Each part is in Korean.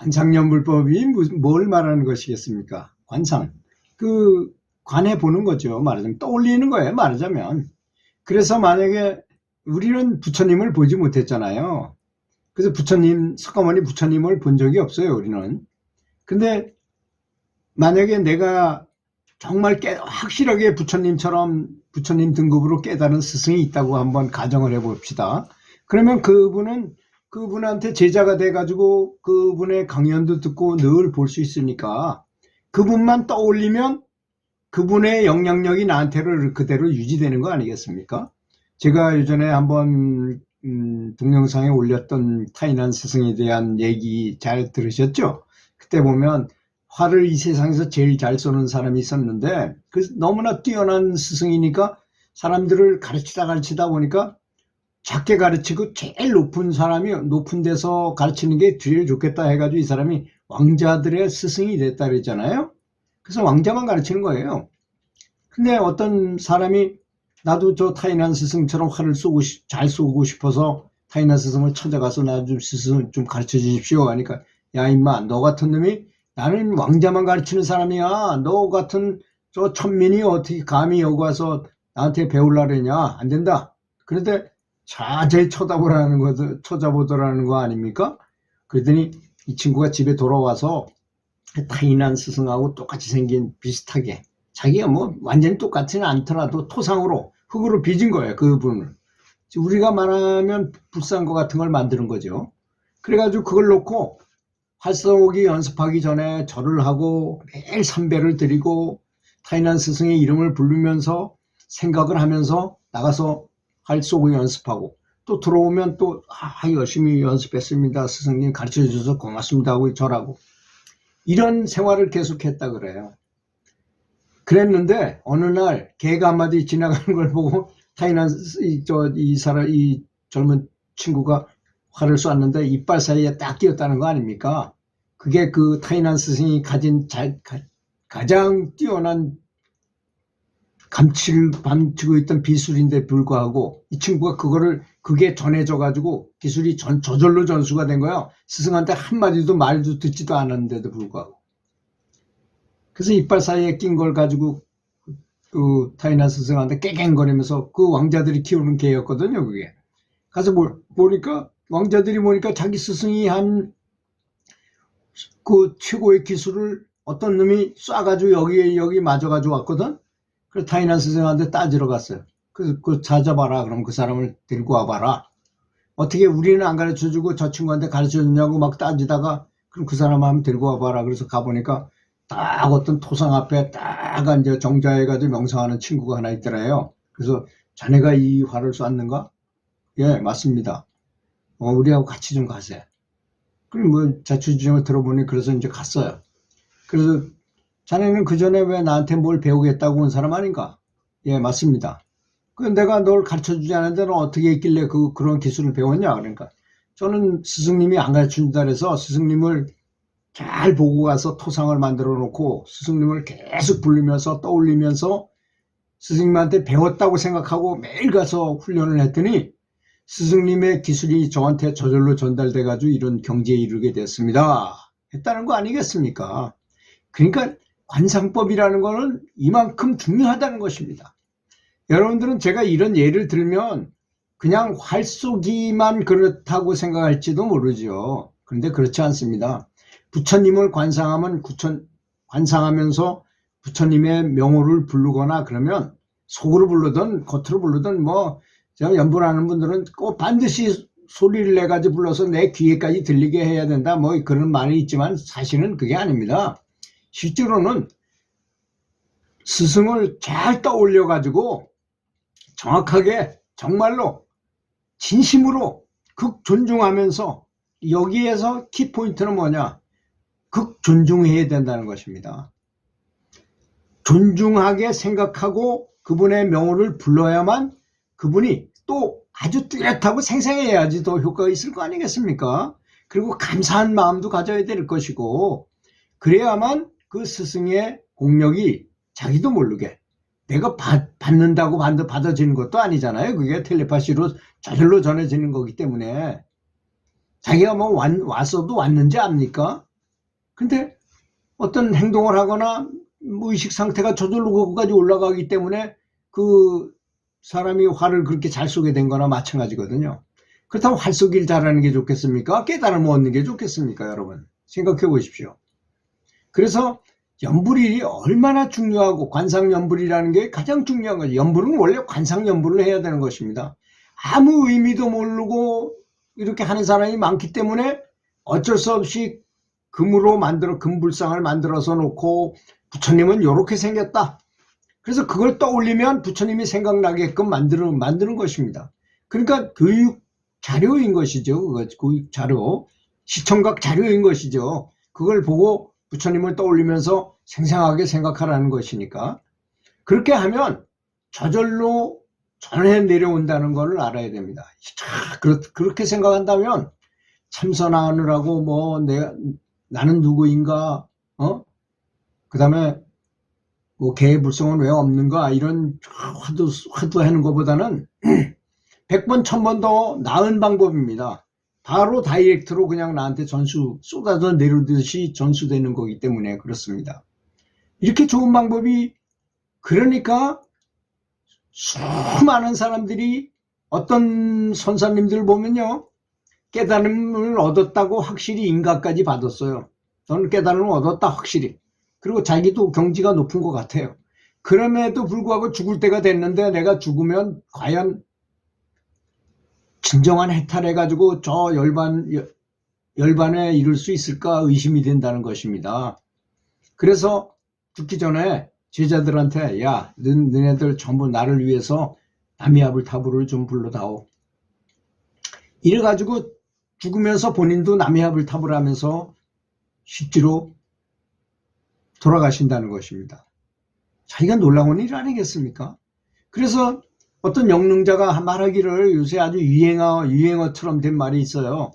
관상연불법이 뭘 말하는 것이겠습니까? 관상. 그 관해 보는 거죠. 말하자면 떠올리는 거예요. 말하자면. 그래서 만약에 우리는 부처님을 보지 못했잖아요. 그래서 부처님, 석가모니 부처님을 본 적이 없어요. 우리는. 근데 만약에 내가 정말 깨, 확실하게 부처님처럼 부처님 등급으로 깨달은 스승이 있다고 한번 가정을 해봅시다. 그러면 그분은 그분한테 제자가 돼가지고 그분의 강연도 듣고 늘 볼 수 있으니까 그분만 떠올리면 그분의 영향력이 나한테로 그대로 유지되는 거 아니겠습니까? 제가 예전에 한번 음, 동영상에 올렸던 타이난 스승에 대한 얘기 잘 들으셨죠? 그때 보면 화를 이 세상에서 제일 잘 쏘는 사람이 있었는데 그 너무나 뛰어난 스승이니까 사람들을 가르치다 가르치다 보니까 작게 가르치고 제일 높은 사람이 높은 데서 가르치는 게 제일 좋겠다 해가지고 이 사람이 왕자들의 스승이 됐다 그랬잖아요. 그래서 왕자만 가르치는 거예요. 근데 어떤 사람이 나도 저 타이난 스승처럼 화를 쏘고 싶- 잘 쏘고 싶어서 타이난 스승을 찾아가서 나 좀 스승 좀 가르쳐 주십시오 하니까 야 임마 너 같은 놈이 나는 왕자만 가르치는 사람이야 너 같은 저 천민이 어떻게 감히 여기 와서 나한테 배우려 그러냐 안 된다 그런데 자세히 쳐다보라는 거 쳐다보더라는 거 아닙니까? 그랬더니 이 친구가 집에 돌아와서 타이난 스승하고 똑같이 생긴 비슷하게 자기가 뭐 완전히 똑같지는 않더라도 토상으로 흙으로 빚은 거예요 그분을. 우리가 말하면 불쌍한 것 같은 걸 만드는 거죠. 그래가지고 그걸 놓고 활성옥이 연습하기 전에 절을 하고 매일 삼배를 드리고 타이난 스승의 이름을 부르면서 생각을 하면서 나가서 활성옥 연습하고 또 들어오면 또 아, 열심히 연습했습니다 스승님 가르쳐 주셔서 고맙습니다 하고 절하고 이런 생활을 계속했다 그래요 그랬는데 어느 날 개가 한 마디 지나가는 걸 보고 타이난 스- 이, 저, 이 사람 이 젊은 친구가 활을 쏘았는데 이빨 사이에 딱 끼었다는 거 아닙니까? 그게 그 타이난 스승이 가진 자, 가, 장 뛰어난 감치를 감추고 있던 비술인데 불구하고 이 친구가 그거를 그게 전해져 가지고 기술이 전, 저절로 전수가 된 거야. 스승한테 한마디도 말도 듣지도 않았는데도 불구하고. 그래서 이빨 사이에 낀 걸 가지고 그 타이난 스승한테 깨갱거리면서 그 왕자들이 키우는 개였거든요, 그게. 가서 볼, 보니까 왕자들이 보니까 자기 스승이 한 그 최고의 기술을 어떤 놈이 쏴가지고 여기 여기 맞아가지고 왔거든. 그래서 타이난 스승한테 따지러 갔어요. 그래서 그 찾아봐라. 그럼 그 사람을 데리고 와봐라. 어떻게 우리는 안 가르쳐 주고 저 친구한테 가르쳐 주냐고 막 따지다가 그럼 그 사람 한번 데리고 와봐라. 그래서 가보니까 딱 어떤 토상 앞에 딱 앉아 정자해가지고 명상하는 친구가 하나 있더래요. 그래서 자네가 이 화를 쐈는가? 예, 맞습니다. 어, 우리하고 같이 좀 가세요. 그럼 뭐 자초지종을 들어보니 그래서 이제 갔어요. 그래서 자네는 그 전에 왜 나한테 뭘 배우겠다고 온 사람 아닌가? 예, 맞습니다. 그 내가 널 가르쳐 주지 않았는데 너 어떻게 했길래 그, 그런 기술을 배웠냐? 그러니까 저는 스승님이 안 가르쳐 준다 그래서 스승님을 잘 보고 가서 토상을 만들어 놓고 스승님을 계속 부르면서 떠올리면서 스승님한테 배웠다고 생각하고 매일 가서 훈련을 했더니 스승님의 기술이 저한테 저절로 전달돼 가지고 이런 경지에 이르게 됐습니다. 했다는 거 아니겠습니까? 그러니까 관상법이라는 거는 이만큼 중요하다는 것입니다. 여러분들은 제가 이런 예를 들면 그냥 활쏘기만 그렇다고 생각할지도 모르죠. 그런데 그렇지 않습니다. 부처님을 관상하면 구천, 관상하면서 부처님의 명호를 부르거나 그러면 속으로 부르든 겉으로 부르든 뭐 제가 연불하는 분들은 꼭 반드시 소리를 내가지고 불러서 내 귀에까지 들리게 해야 된다 뭐 그런 말이 있지만 사실은 그게 아닙니다. 실제로는 스승을 잘 떠올려 가지고 정확하게 정말로 진심으로 극 존중하면서 여기에서 키포인트는 뭐냐 극 존중해야 된다는 것입니다. 존중하게 생각하고 그분의 명호를 불러야만 그분이 또 아주 뚜렷하고 생생해야지 더 효과가 있을 거 아니겠습니까? 그리고 감사한 마음도 가져야 될 것이고 그래야만 그 스승의 공력이 자기도 모르게 내가 받, 받는다고 받, 받아지는 것도 아니잖아요. 그게 텔레파시로 저절로 전해지는 거기 때문에 자기가 뭐 왔, 왔어도 왔는지 압니까? 근데 어떤 행동을 하거나 무의식 상태가 저절로 그거까지 올라가기 때문에 그 사람이 화를 그렇게 잘 쏘게 된 거나 마찬가지거든요. 그렇다면 활 쏘기를 잘하는 게 좋겠습니까? 깨달음을 얻는 게 좋겠습니까, 여러분? 생각해 보십시오. 그래서 연불이 얼마나 중요하고 관상연불이라는 게 가장 중요한 거죠. 연불은 원래 관상연불을 해야 되는 것입니다. 아무 의미도 모르고 이렇게 하는 사람이 많기 때문에 어쩔 수 없이 금으로 만들어 금불상을 만들어서 놓고 부처님은 이렇게 생겼다. 그래서 그걸 떠올리면 부처님이 생각나게끔 만드는 만드는 것입니다. 그러니까 교육 자료인 것이죠. 교육 자료, 시청각 자료인 것이죠. 그걸 보고 부처님을 떠올리면서 생생하게 생각하라는 것이니까 그렇게 하면 저절로 전해 내려온다는 것을 알아야 됩니다. 그렇게 생각한다면 참선하느라고 뭐 내가 나는 누구인가 어? 그다음에 뭐 개불성은 왜 없는가 이런 화두 화두 하는 것보다는 100번 1000번 더 나은 방법입니다. 바로 다이렉트로 그냥 나한테 전수 쏟아져 내리듯이 전수되는 거기 때문에 그렇습니다. 이렇게 좋은 방법이 그러니까 수많은 사람들이 어떤 선사님들 보면요 깨달음을 얻었다고 확실히 인가까지 받았어요. 너는 깨달음을 얻었다 확실히. 그리고 자기도 경지가 높은 것 같아요. 그럼에도 불구하고 죽을 때가 됐는데 내가 죽으면 과연 진정한 해탈해가지고 저 열반, 열- 열반에 이룰 수 있을까 의심이 된다는 것입니다. 그래서 죽기 전에 제자들한테 야, 너, 너네들 전부 나를 위해서 나미아불 타불을 좀 불러다오. 이래가지고 죽으면서 본인도 나미아불 타불 하면서 실제로 돌아가신다는 것입니다. 자기가 놀라운 일 아니겠습니까? 그래서 어떤 영능자가 말하기를 요새 아주 유행어, 유행어처럼 된 말이 있어요.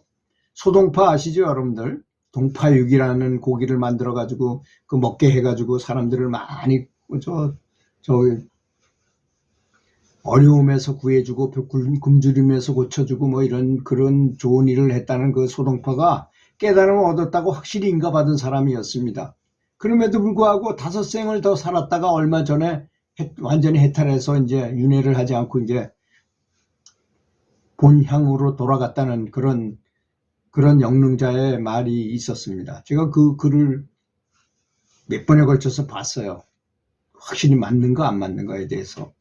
소동파 아시죠, 여러분들? 동파육이라는 고기를 만들어가지고 그 먹게 해가지고 사람들을 많이 저, 저, 어려움에서 구해주고 굶- 굶주림에서 고쳐주고 뭐 이런 그런 좋은 일을 했다는 그 소동파가 깨달음을 얻었다고 확실히 인가받은 사람이었습니다. 그럼에도 불구하고 다섯 생을 더 살았다가 얼마 전에 해- 완전히 해탈해서 이제 윤회를 하지 않고 이제 본향으로 돌아갔다는 그런 그런 영능자의 말이 있었습니다. 제가 그 글을 몇 번에 걸쳐서 봤어요. 확실히 맞는가 안 맞는가에 대해서.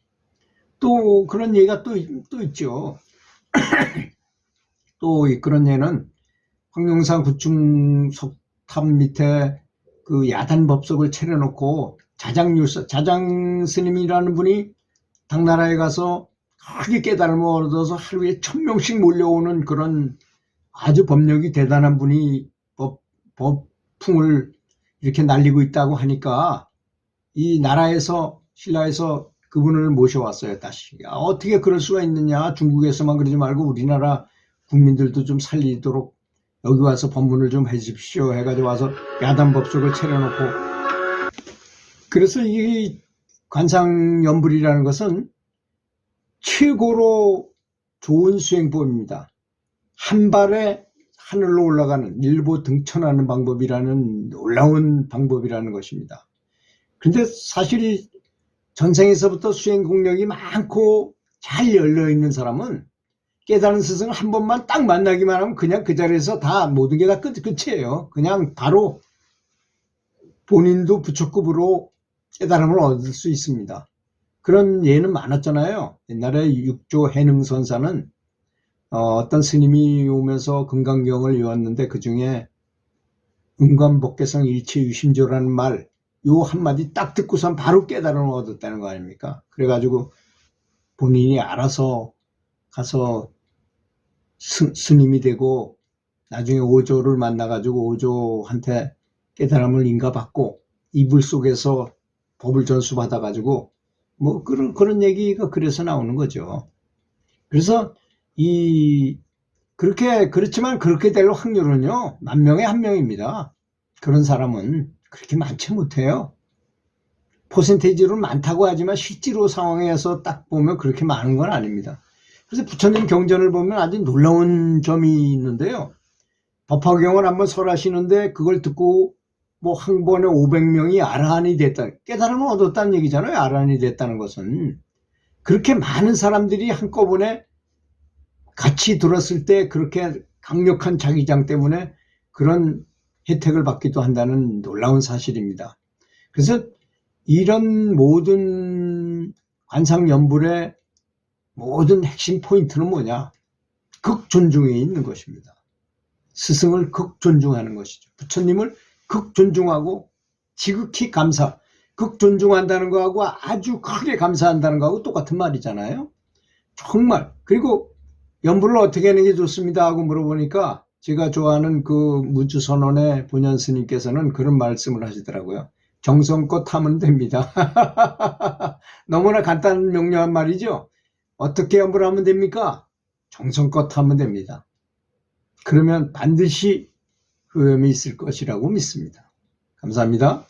또 그런 얘기가 또, 있- 또 있죠. 또 이- 그런 예는 황룡산 구충 석탑 밑에 그 야단 법석을 차려놓고 자장유서 자장 스님이라는 분이 당나라에 가서 크게 깨달음을 얻어서 하루에 천 명씩 몰려오는 그런 아주 법력이 대단한 분이 법, 법풍을 이렇게 날리고 있다고 하니까 이 나라에서 신라에서 그분을 모셔왔어요 다시. 야, 어떻게 그럴 수가 있느냐? 중국에서만 그러지 말고 우리나라 국민들도 좀 살리도록 여기 와서 법문을 좀 해주십시오 해가지고 와서 야단법석을 차려놓고 그래서 이 관상연불이라는 것은 최고로 좋은 수행법입니다. 한 발에 하늘로 올라가는 일보 등천하는 방법이라는 놀라운 방법이라는 것입니다. 근데 사실 전생에서부터 수행 공력이 많고 잘 열려 있는 사람은 깨달은 스승을 한 번만 딱 만나기만 하면 그냥 그 자리에서 다 모든 게 다 끝, 끝이에요. 그냥 바로 본인도 부처급으로 깨달음을 얻을 수 있습니다. 그런 예는 많았잖아요. 옛날에 육조 해능선사는 어, 떤 스님이 오면서 금강경을 외웠는데 그 중에 음감복개성 일체유심조라는 말, 요 한마디 딱 듣고선 바로 깨달음을 얻었다는 거 아닙니까? 그래가지고 본인이 알아서 가서 스, 스님이 되고 나중에 오조를 만나가지고 오조한테 깨달음을 인가받고 이불 속에서 법을 전수받아 가지고 뭐 그런 그런 얘기가 그래서 나오는 거죠. 그래서 이 그렇게 그렇지만 그렇게 될 확률은요 만 명에 한 명입니다. 그런 사람은 그렇게 많지 못해요. 퍼센테이지로 많다고 하지만 실제로 상황에서 딱 보면 그렇게 많은 건 아닙니다. 그래서 부처님 경전을 보면 아주 놀라운 점이 있는데요. 법화경을 한번 설하시는데 그걸 듣고 뭐 한 번에 500명이 아라한이 됐다. 깨달음을 얻었다는 얘기잖아요. 아라한이 됐다는 것은. 그렇게 많은 사람들이 한꺼번에 같이 들었을 때 그렇게 강력한 자기장 때문에 그런 혜택을 받기도 한다는 놀라운 사실입니다. 그래서 이런 모든 관상연불의 모든 핵심 포인트는 뭐냐? 극 존중에 있는 것입니다. 스승을 극 존중하는 것이죠. 부처님을 극 존중하고 지극히 감사, 극 존중한다는 거하고 아주 크게 감사한다는 거하고 똑같은 말이잖아요. 정말. 그리고 연불을 어떻게 하는 게 좋습니다 하고 물어보니까 제가 좋아하는 그 무주선언의 본연 스님께서는 그런 말씀을 하시더라고요. 정성껏 하면 됩니다. 너무나 간단 명료한 말이죠. 어떻게 연불하면 됩니까? 정성껏 하면 됩니다. 그러면 반드시 효험이 있을 것이라고 믿습니다. 감사합니다.